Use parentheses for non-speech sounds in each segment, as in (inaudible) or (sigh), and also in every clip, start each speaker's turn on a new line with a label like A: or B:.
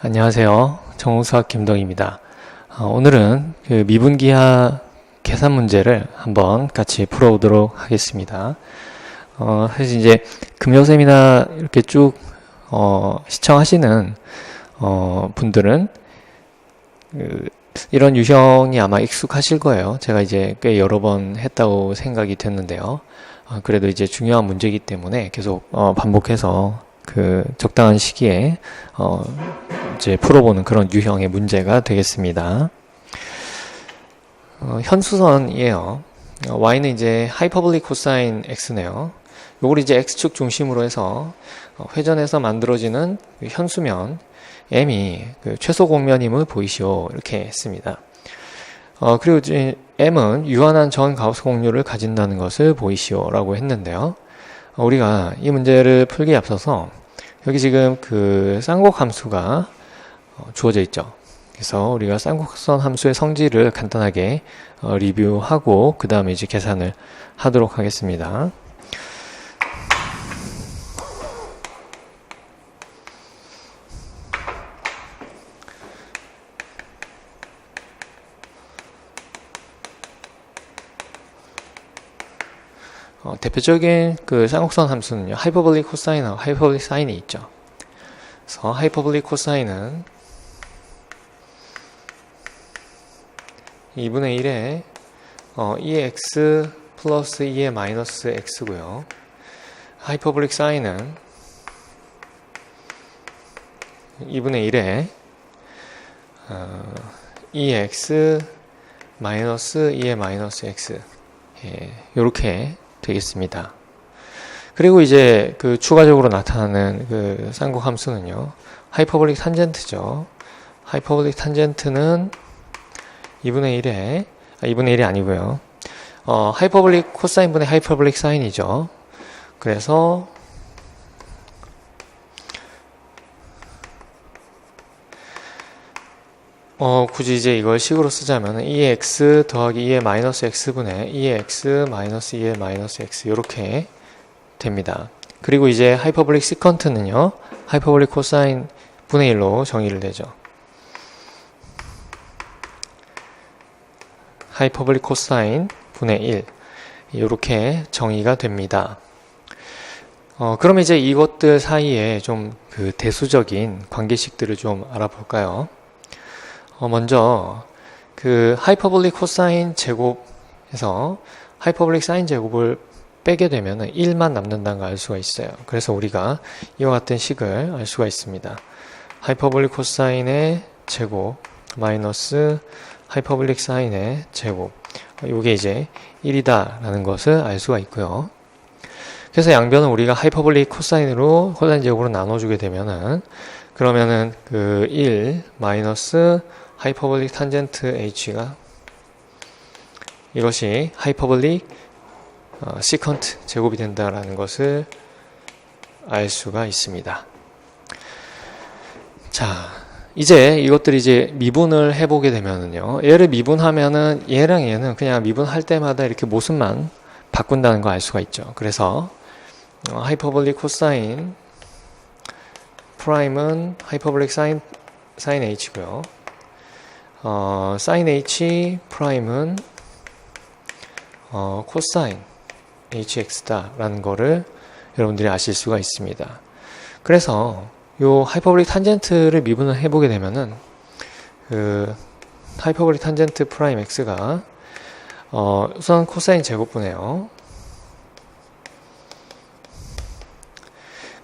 A: 안녕하세요. 정우수학 김동입니다. 어, 오늘은 그 미분기하 계산 문제를 한번 같이 풀어보도록 하겠습니다. 어, 사실 이제 금요쌤이나 이렇게 쭉 어, 시청하시는 어, 분들은 그, 이런 유형이 아마 익숙하실 거예요. 제가 이제 꽤 여러 번 했다고 생각이 됐는데요. 어, 그래도 이제 중요한 문제이기 때문에 계속 어, 반복해서 그 적당한 시기에 어, 이제 풀어보는 그런 유형의 문제가 되겠습니다. 어, 현수선이에요. 어, y는 이제 하이퍼블릭 코사인 x네요. 요걸 이제 x축 중심으로 해서 어, 회전해서 만들어지는 그 현수면 m이 그 최소 공면임을 보이시오 이렇게 했습니다. 어, 그리고 이제 m은 유한한 전 가우스 공률을 가진다는 것을 보이시오라고 했는데요. 어, 우리가 이 문제를 풀기에 앞서서 여기 지금 그 쌍곡 함수가 어, 주어져 있죠. 그래서 우리가 쌍곡선 함수의 성질을 간단하게 어, 리뷰하고 그 다음에 이제 계산을 하도록 하겠습니다. 대표적인 그 쌍곡선 함수는요, 하이퍼블릭 코사인하고 하이퍼블릭 사인이 있죠. 그래서 하이퍼블릭 코사인은 2분의 1에 어, 2x 플러스 2의 마이너스 x고요. 하이퍼블릭 사인은 2분의 1에 어, 2x 마이너스 2의 마이너스 x 예, 이렇게 되겠습니다. 그리고 이제 그 추가적으로 나타나는 그 쌍곡 함수는요. 하이퍼블릭 탄젠트죠. 하이퍼블릭 탄젠트는 2분의 1에 아, 2분의 1이 아니고요. 어, 하이퍼블릭 코사인분의 하이퍼블릭 사인이죠. 그래서 어, 굳이 이제 이걸 식으로 쓰자면 2x 더하기 2의 마이너스 x분의 2의 x 마이너스 2의 마이너스 x 이렇게 됩니다. 그리고 이제 하이퍼블릭 시컨트는요. 하이퍼블릭 코사인 분의 1로 정의를 내죠. 하이퍼블릭 코사인 분의 1 이렇게 정의가 됩니다. 어, 그럼 이제 이것들 사이에 좀 그 대수적인 관계식들을 좀 알아볼까요? 어, 먼저 그 하이퍼블릭 코사인 제곱에서 하이퍼블릭 사인 제곱을 빼게 되면 1만 남는다는 걸 알 수가 있어요. 그래서 우리가 이와 같은 식을 알 수가 있습니다. 하이퍼블릭 코사인의 제곱 마이너스 하이퍼블릭 사인의 제곱 이게 이제 1이다라는 것을 알 수가 있고요. 그래서 양변을 우리가 하이퍼블릭 코사인으로 코사인 제곱으로 나눠주게 되면은 그러면은 그 1 마이너스 하이퍼블릭 탄젠트 h가 이것이 하이퍼블릭 어, 시컨트 제곱이 된다라는 것을 알 수가 있습니다. 자, 이제 이것들이 이제 미분을 해보게 되면은요. 얘를 미분하면은 얘랑 얘는 그냥 미분할 때마다 이렇게 모습만 바꾼다는 거 알 수가 있죠. 그래서 어, 하이퍼블릭 코사인 프라임은 하이퍼블릭 사인 사인 h고요. 어, 사인 h 프라임은 어, 코사인 hx다 라는 거를 여러분들이 아실 수가 있습니다. 그래서 요 하이퍼블릭 탄젠트를 미분을 해보게 되면은 그 하이퍼블릭 탄젠트 프라임 x가 어, 우선 코사인 제곱분해요.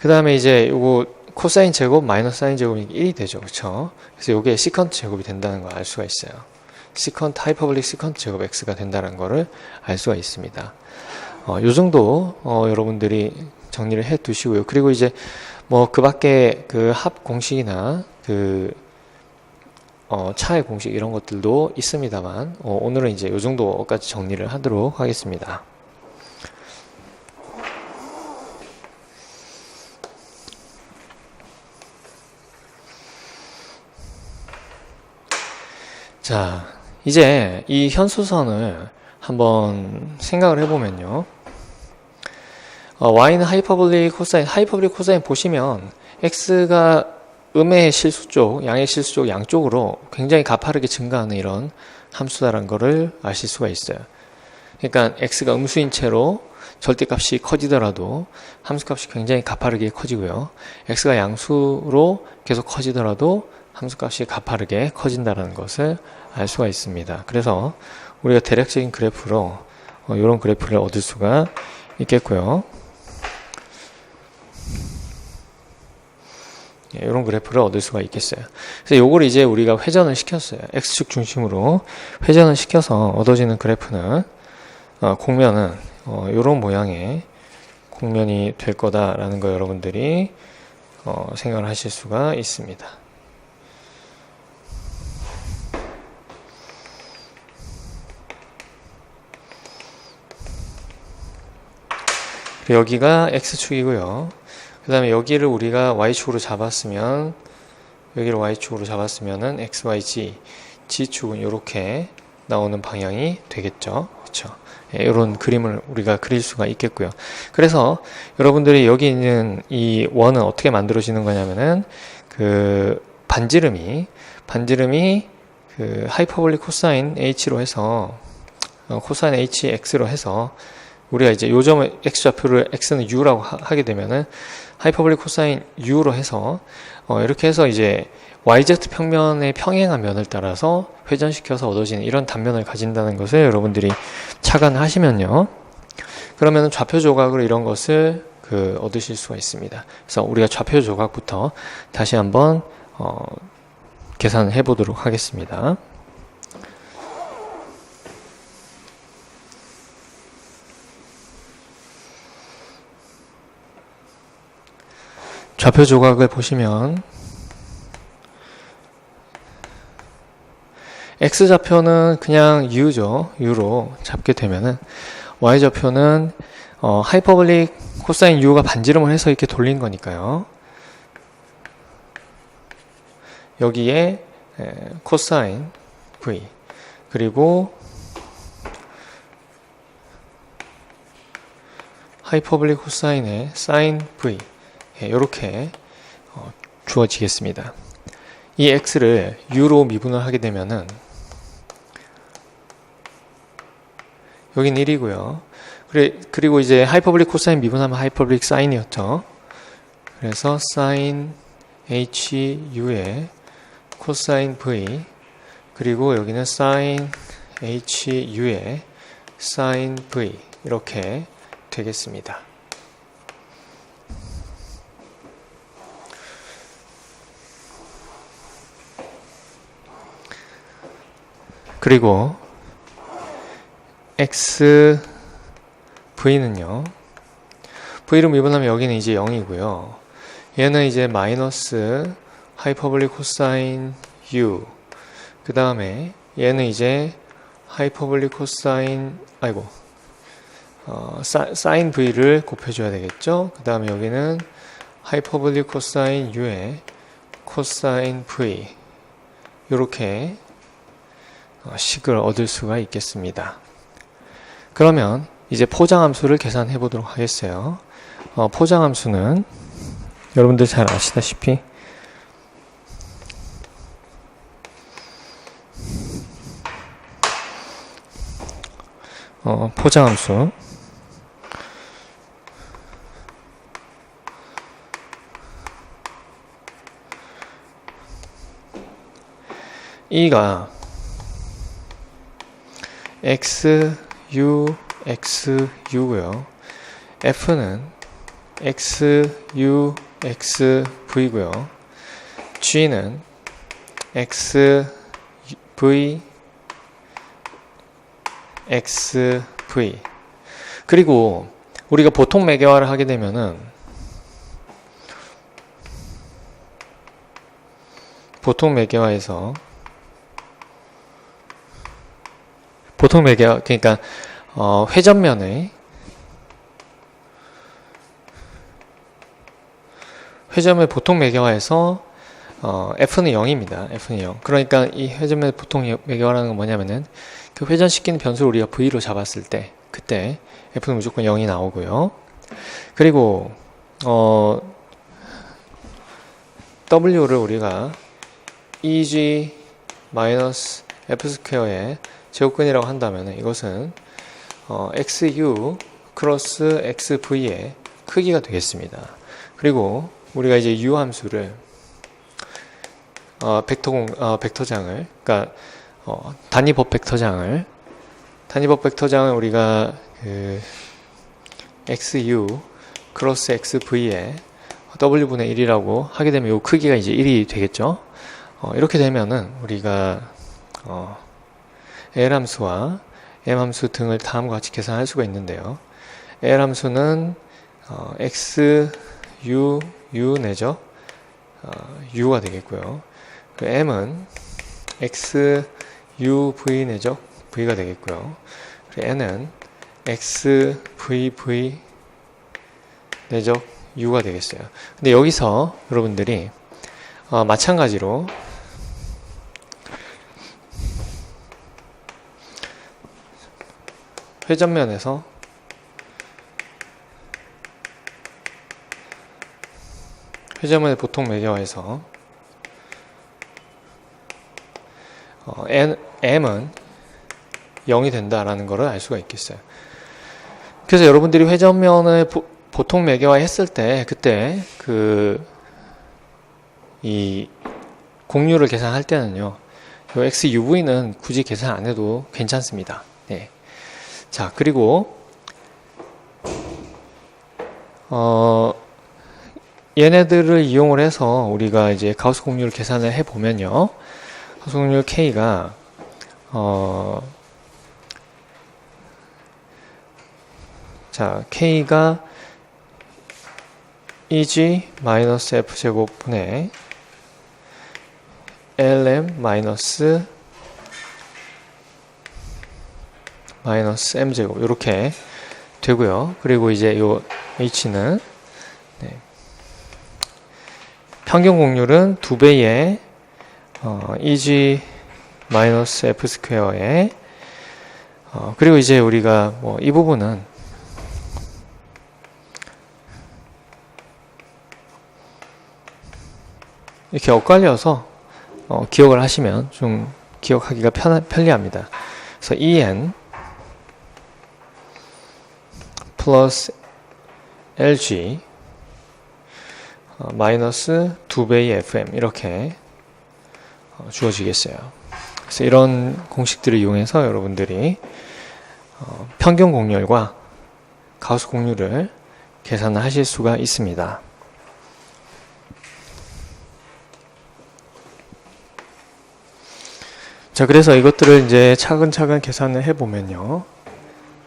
A: 그 다음에 이제 요거 코사인 제곱 마이너스 사인 제곱이 1이 되죠. 그쵸? 그래서 요게 시컨트 제곱이 된다는 걸 알 수가 있어요. 시컨트 하이퍼블릭 시컨트 제곱 x가 된다는 거를 알 수가 있습니다. 어, 요 정도 어, 여러분들이 정리를 해 두시고요. 그리고 이제 뭐 그 밖에 그 합 공식이나 그 어, 차의 공식 이런 것들도 있습니다만 어, 오늘은 이제 요 정도까지 정리를 하도록 하겠습니다. 자, 이제 이 현수선을 한번 생각을 해보면요. 어, y는 하이퍼블릭 코사인, 하이퍼블릭 코사인 보시면 x가 음의 실수 쪽, 양의 실수 쪽 양쪽으로 굉장히 가파르게 증가하는 이런 함수다라는 것을 아실 수가 있어요. 그러니까 x가 음수인 채로 절대값이 커지더라도 함수값이 굉장히 가파르게 커지고요. x가 양수로 계속 커지더라도 함수값이 가파르게 커진다는 것을 알 수가 있습니다. 그래서 우리가 대략적인 그래프로 어, 이런 그래프를 얻을 수가 있겠고요. 예, 이런 그래프를 얻을 수가 있겠어요. 그래서 요걸 이제 우리가 회전을 시켰어요. x축 중심으로 회전을 시켜서 얻어지는 그래프는 어, 공면은 어, 이런 모양의 공면이 될 거다라는 거 여러분들이 어, 생각을 하실 수가 있습니다. 여기가 x축이고요. 그 다음에 여기를 우리가 y축으로 잡았으면 여기를 y축으로 잡았으면은 xyg g축은 이렇게 나오는 방향이 되겠죠. 그렇죠. 예, 이런 그림을 우리가 그릴 수가 있겠고요. 그래서 여러분들이 여기 있는 이 원은 어떻게 만들어지는 거냐면은 그 반지름이 반지름이 그 하이퍼볼릭 코사인 h로 해서 어, 코사인 hx로 해서 우리가 이제 요점을 x좌표를 x는 u라고 하, 게 되면은 하이퍼볼릭 코사인 u로 해서 어, 이렇게 해서 이제 yz 평면의 평행한 면을 따라서 회전시켜서 얻어지는 이런 단면을 가진다는 것을 여러분들이 착안하시면요. 그러면 좌표 조각으로 이런 것을 그 얻으실 수가 있습니다. 그래서 우리가 좌표 조각부터 다시 한번 어, 계산을 해보도록 하겠습니다. 좌표 조각을 보시면 x좌표는 그냥 u죠. u로 잡게 되면은 y좌표는 어, 하이퍼블릭 코사인 u가 반지름을 해서 이렇게 돌린 거니까요. 여기에 에, 코사인 v 그리고 하이퍼블릭 코사인의 사인 v 이렇게 어, 주어지겠습니다. 이 x를 u로 미분을 하게 되면은 여긴 1이고요. 그리고 이제 하이퍼블릭 코사인 미분하면 하이퍼블릭 사인이었죠. 그래서 사인 HU의 코사인 V 그리고 여기는 사인 HU의 사인 V 이렇게 되겠습니다. 그리고 x v는요. v로 미분하면 여기는 이제 0이고요. 얘는 이제 마이너스 하이퍼블릭 코사인 u 그 다음에 얘는 이제 하이퍼블릭 코사인 아이고 어, 사, 인 v를 곱해줘야 되겠죠. 그 다음에 여기는 하이퍼블릭 코사인 u의 코사인 v 이렇게 어, 식을 얻을 수가 있겠습니다. 그러면 이제 포장함수를 계산해 보도록 하겠어요. 어, 포장함수는 여러분들 잘 아시다시피 어, 포장함수 이가 x u x u고요. f는 x u x v고요. g는 x v x v 그리고 우리가 보통 매개화를 하게 되면은 보통 매개화에서 보통 매개화 그러니까 어, 회전면의 회전면 보통 매개화에서 어, F는 0입니다. F는 0. 그러니까 이 회전면 보통 매개화라는 건 뭐냐면은 그 회전시키는 변수를 우리가 V로 잡았을 때 그때 F는 무조건 0이 나오고요. 그리고 어, w를 우리가 eg 마이너스 f 스퀘어의 제곱근이라고 한다면 이것은 어, xu 크로스 xv의 크기가 되겠습니다. 그리고 우리가 이제 u 함수를 어, 벡터 공, 어, 벡터장을 그러니까 어, 단위법 벡터장을 단위법 벡터장을 우리가 그 xu 크로스 xv의 w분의 1이라고 하게 되면 이 크기가 이제 1이 되겠죠. 어, 이렇게 되면은 우리가 어, L 함수와 M 함수 등을 다음과 같이 계산할 수가 있는데요. L 함수는 어, x, u, u 내죠. 어, u가 되겠고요. 그 M은 x, u, v 내죠. v가 되겠고요. 그리고 N은 x, v, v 내죠. u가 되겠어요. 근데 여기서 여러분들이 어, 마찬가지로 회전면에서 회전면의 보통 매개화에서 어, N, M은 0이 된다라는 것을 알 수가 있겠어요. 그래서 여러분들이 회전면을 보, 보통 매개화 했을 때 그때 그 이 공률을 계산할 때는요. 요 XUV는 굳이 계산 안 해도 괜찮습니다. 네. 자, 그리고 어 얘네들을 이용을 해서 우리가 이제 가우스 공률 계산을 해 보면요. 가우스 공률 K가 어 자, K가 EG 마이너스 F 제곱분의 LM 마이너스 마이너스 M 제곱 이렇게 되고요. 그리고 이제 요 H는 네. 평균 공률은 두 배의 어, EG 마이너스 F 스퀘어에 어, 그리고 이제 우리가 뭐 이 부분은 이렇게 엇갈려서 어, 기억을 하시면 좀 기억하기가 편, 편리합니다. 그래서 EN 플러스 LG 어, 마이너스 2배의 FM 이렇게 어, 주어지겠어요. 그래서 이런 공식들을 이용해서 여러분들이 어, 평균 공률과 가우스 공률을 계산을 하실 수가 있습니다. 자, 그래서 이것들을 이제 차근차근 계산을 해보면요.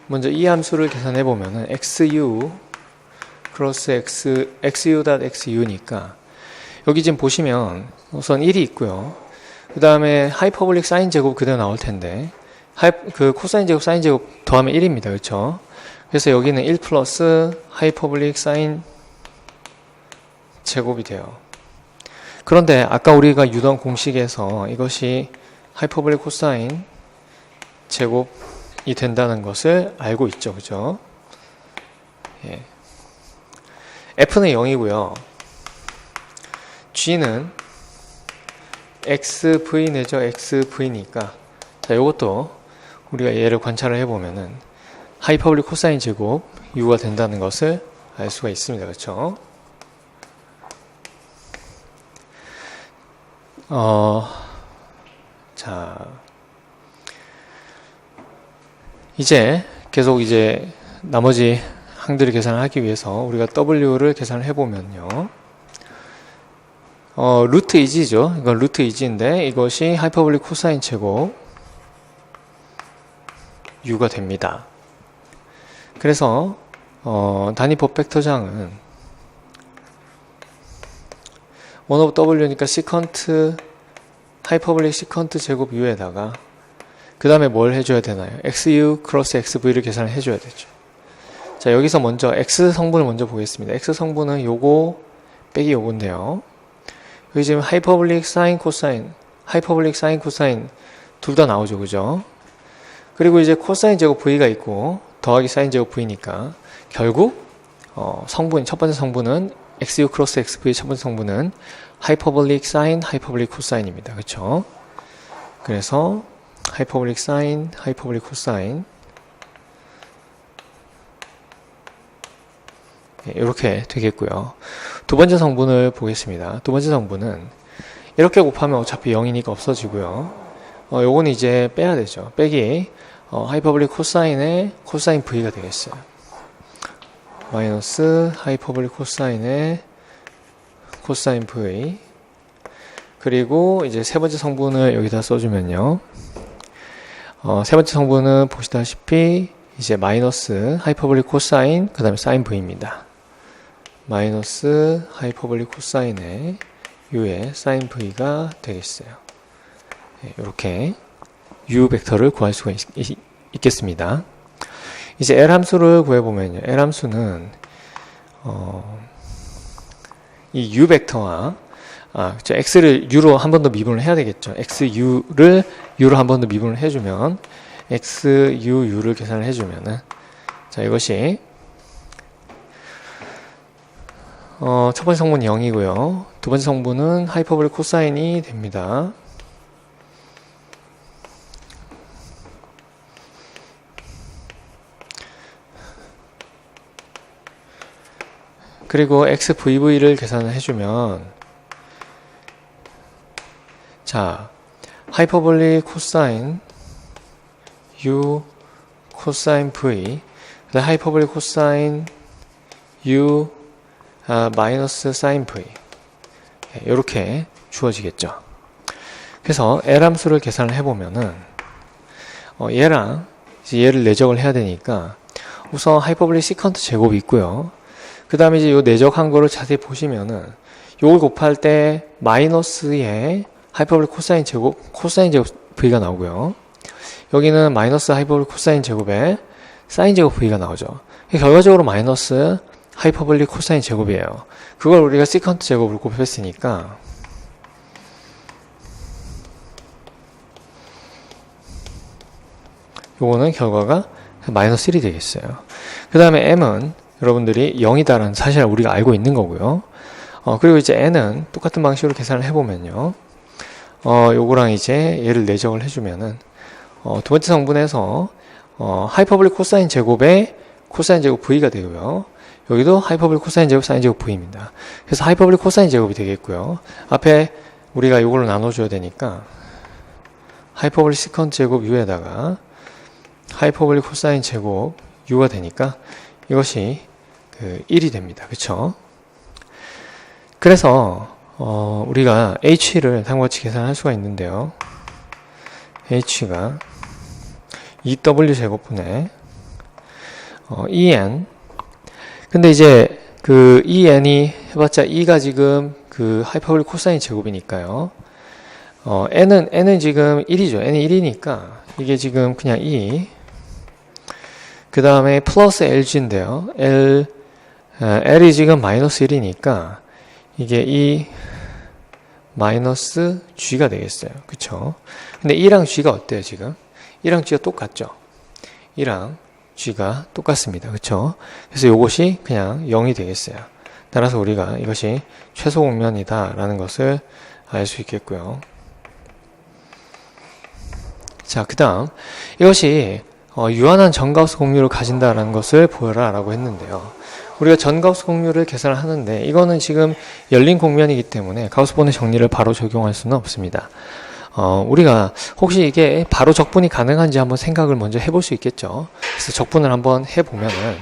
A: 먼저 이 함수를 계산해 보면은 xu 크로스 x xu 닷 xu니까 여기 지금 보시면 우선 1이 있고요. 그 다음에 하이퍼블릭 사인 제곱 그대로 나올 텐데 하이, 그 코사인 제곱 사인 제곱 더하면 1입니다. 그렇죠? 그래서 여기는 1 플러스 하이퍼블릭 사인 제곱이 돼요. 그런데 아까 우리가 유던 공식에서 이것이 하이퍼블릭 코사인 제곱 이 된다는 것을 알고 있죠. 그죠? 예. F는 0이고요. G는 XV 내죠. XV니까. 자, 이것도 우리가 얘를 관찰을 해보면은 하이퍼블릭 코사인 제곱 U가 된다는 것을 알 수가 있습니다. 그렇죠? 어, 자, 이제 계속 이제 나머지 항들을 계산을 하기 위해서 우리가 W를 계산을 해보면요. 어, 루트 이지죠. 이건 루트 이지인데 이것이 하이퍼블릭 코사인 제곱 U가 됩니다. 그래서 어, 단위법 벡터장은 원 오브 W니까 시컨트 하이퍼블릭 시컨트 제곱 U에다가 그 다음에 뭘 해줘야 되나요? XU 크로스 XV를 계산을 해줘야 되죠. 자, 여기서 먼저 X 성분을 먼저 보겠습니다. X 성분은 요거 빼기 요건데요. 여기 지금 하이퍼블릭 사인 코사인, 하이퍼블릭 사인 코사인 둘 다 나오죠. 그죠? 그리고 이제 코사인 제곱 V가 있고 더하기 사인 제곱 V니까 결국 어, 성분, 첫 번째 성분은 XU 크로스 XV 첫 번째 성분은 하이퍼볼릭 사인, 하이퍼볼릭 코사인입니다. 그쵸? 그래서 하이퍼볼릭 사인, 하이퍼볼릭 코사인 이렇게 되겠고요. 두 번째 성분을 보겠습니다. 두 번째 성분은 이렇게 곱하면 어차피 0이니까 없어지고요. 어, 요거는 이제 빼야 되죠. 빼기 어, 하이퍼블릭 코사인의 코사인 V가 되겠어요. 마이너스 하이퍼블릭 코사인의 코사인 V 그리고 이제 세 번째 성분을 여기다 써주면요. 어, 세 번째 성분은 보시다시피 이제 마이너스 하이퍼블릭 코사인 그 다음에 사인 V입니다. 마이너스 하이퍼블릭 코사인의 u의 사인 v가 되겠어요. 이렇게 u 벡터를 구할 수가 있, 겠습니다 이제 L 함수를 구해보면요. L 함수는 어, 이 u 벡터와 아, 그렇죠. x를 u로 한 번 더 미분을 해야 되겠죠. x u를 u로 한 번 더 미분을 해주면 x u u를 계산을 해주면은 자 이것이 어, 첫 번째 성분이 0이고요. 두 번째 성분은 하이퍼블릭 코사인이 됩니다. 그리고 XVV를 계산을 해주면 자 하이퍼볼릭 코사인 U 코사인 V 하이퍼볼릭 코사인 U 아, 마이너스 사인 V 이렇게 주어지겠죠. 그래서 L 함수를 계산을 해보면은 어, 얘랑 얘를 내적을 해야 되니까 우선 하이퍼블릭 시컨트 제곱이 있고요. 그 다음에 이제 요 내적한 거를 자세히 보시면은 요걸 곱할 때 마이너스의 하이퍼블릭 코사인 제곱 코사인 제곱 V가 나오고요. 여기는 마이너스 하이퍼블릭 코사인 제곱에 사인 제곱 V가 나오죠. 결과적으로 마이너스 하이퍼블릭 코사인 제곱이에요. 그걸 우리가 시컨트 제곱으로 곱했으니까 요거는 결과가 마이너스 1이 되겠어요. 그 다음에 m은 여러분들이 0이다라는 사실을 우리가 알고 있는 거고요. 어, 그리고 이제 n은 똑같은 방식으로 계산을 해보면요. 어, 요거랑 이제 얘를 내적을 해주면은 어, 두 번째 성분에서 어, 하이퍼블릭 코사인 제곱에 코사인 제곱 v가 되고요. 여기도 하이퍼블릭 코사인 제곱 사인 제곱 v입니다. 그래서 하이퍼블릭 코사인 제곱이 되겠고요. 앞에 우리가 이걸로 나눠줘야 되니까 하이퍼블릭 시컨트 제곱 u에다가 하이퍼블릭 코사인 제곱 u가 되니까 이것이 그 1이 됩니다. 그쵸? 그래서 어 우리가 h를 같이 계산할 수가 있는데요. h가 2w 제곱분의 어, en 근데 이제 그 EN이 해봤자 E가 지금 그 하이퍼블릭 코사인 제곱이니까요. 어, N은, N은 지금 1이죠. N이 1이니까 이게 지금 그냥 E. 그 다음에 플러스 LG인데요. L, 어, L이 지금 마이너스 1이니까 이게 E 마이너스 G가 되겠어요. 그쵸? 근데 E랑 G가 어때요, 지금? E랑 G가 똑같죠? E랑 g가 똑같습니다. 그쵸? 그래서 이것이 그냥 0이 되겠어요. 따라서 우리가 이것이 최소 공면이다 라는 것을 알 수 있겠고요. 자, 그 다음 이것이 어, 유한한 전가우스 공률을 가진다라는 것을 보여라 라고 했는데요. 우리가 전가우스 공률을 계산을 하는데 이거는 지금 열린 공면이기 때문에 가우스본의 정리를 바로 적용할 수는 없습니다. 어, 우리가 혹시 이게 바로 적분이 가능한지 한번 생각을 먼저 해볼 수 있겠죠. 그래서 적분을 한번 해보면은,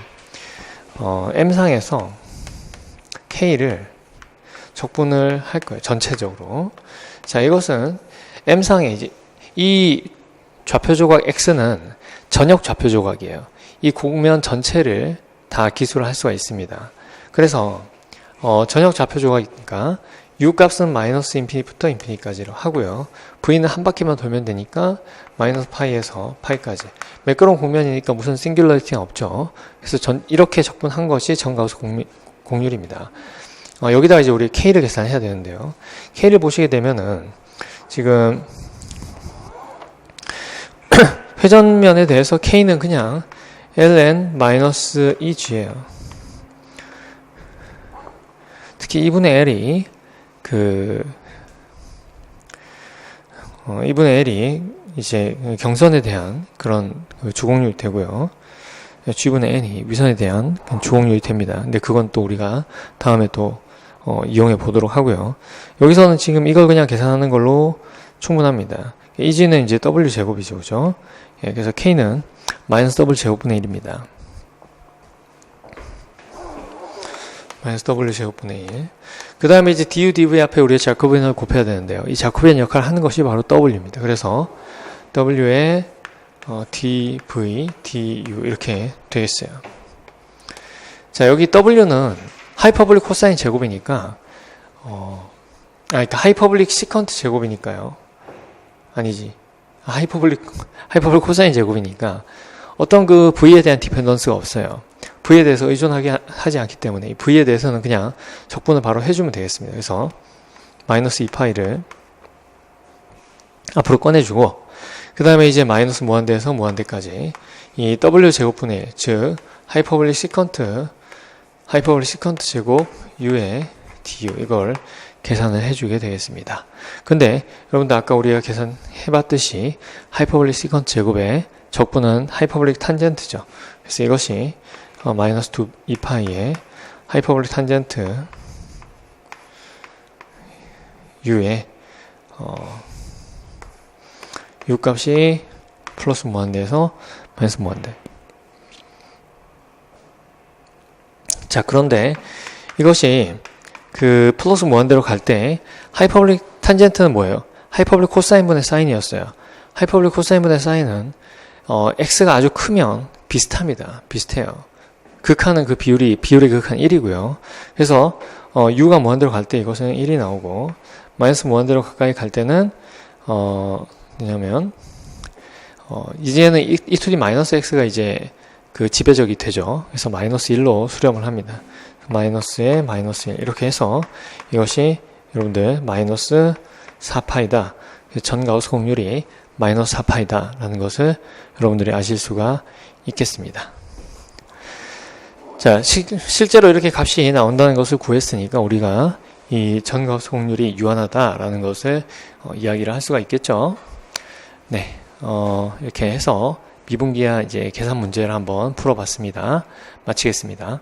A: 어, M상에서 K를 적분을 할 거예요. 전체적으로. 자, 이것은 M상에 이제 이 좌표 조각 X는 전역 좌표 조각이에요. 이 곡면 전체를 다 기술할 수가 있습니다. 그래서 어, 전역 좌표 조각이니까 u 값은 마이너스 인피니부터 인피니까지로 하고요. v는 한 바퀴만 돌면 되니까 마이너스 파이에서 파이까지. 매끄러운 공면이니까 무슨 싱귤러리티가 없죠. 그래서 전 이렇게 적분한 것이 전가우스 공률입니다. 어, 여기다가 이제 우리 k를 계산해야 되는데요. k를 보시게 되면은 지금 (clears throat) 회전면에 대해서 k는 그냥 ln-2g예요. 특히 2분의 l이 그 어, 2분의 L이 이제 경선에 대한 그런 그 주공률이 되고요. G분의 N이 위선에 대한 주공률이 됩니다. 근데 그건 또 우리가 다음에 또 어, 이용해 보도록 하고요. 여기서는 지금 이걸 그냥 계산하는 걸로 충분합니다. 이지는 이제 W 제곱이죠, 그죠? 예, 그래서 K는 마이너스 W 제곱분의 1입니다. 마이너스 W 제곱분의 1. 그 다음에 이제 du, dv 앞에 우리가 자코비언을 곱해야 되는데요. 이 자코비언 역할을 하는 것이 바로 W입니다. 그래서 W의 어, dv, du 이렇게 되겠어요. 자, 여기 W는 하이퍼블릭 코사인 제곱이니까 어, 아, 그러니까 하이퍼블릭 시컨트 제곱이니까요. 아니지. 아, 하이퍼블릭 하이퍼블릭 코사인 제곱이니까 어떤 그 v에 대한 디펜던스가 없어요. v에 대해서 의존하게 하지 않기 때문에 이 v에 대해서는 그냥 적분을 바로 해주면 되겠습니다. 그래서 마이너스 2파이를 앞으로 꺼내주고 그 다음에 이제 마이너스 무한대에서 무한대까지 이 w 제곱분의 1, 즉 하이퍼블릭 시컨트 하이퍼블릭 시컨트 제곱 u의 du 이걸 계산을 해주게 되겠습니다. 근데 여러분들 아까 우리가 계산해봤듯이 하이퍼블릭 시컨트 제곱의 적분은 하이퍼블릭 탄젠트죠. 그래서 이것이 어, 마이너스 2, 2파이의 하이퍼블릭 탄젠트 u의 어, u 값이 플러스 무한대에서 마이너스 무한대. 자, 그런데 이것이 그 플러스 무한대로 갈 때 하이퍼블릭 탄젠트는 뭐예요? 하이퍼블릭 코사인분의 사인이었어요. 하이퍼블릭 코사인분의 사인은 어, x가 아주 크면 비슷합니다. 비슷해요. 극한은 그 비율이 비율의 극한 1이고요. 그래서 어, u가 무한대로 갈 때 이것은 1이 나오고 마이너스 무한대로 가까이 갈 때는 어, 뭐냐면 어, 이제는 이, 이 to the 마이너스 x가 이제 그 지배적이 되죠. 그래서 마이너스 1로 수렴을 합니다. 마이너스에 마이너스 1 이렇게 해서 이것이 여러분들 마이너스 4파이다. 전가우스 공률이 마이너스 4파이다 라는 것을 여러분들이 아실 수가 있겠습니다. 자, 시, 실제로 이렇게 값이 나온다는 것을 구했으니까 우리가 이 전가우스 공률이 유한하다라는 것을 어, 이야기를 할 수가 있겠죠. 네, 어, 이렇게 해서 미분기하 이제 계산 문제를 한번 풀어봤습니다. 마치겠습니다.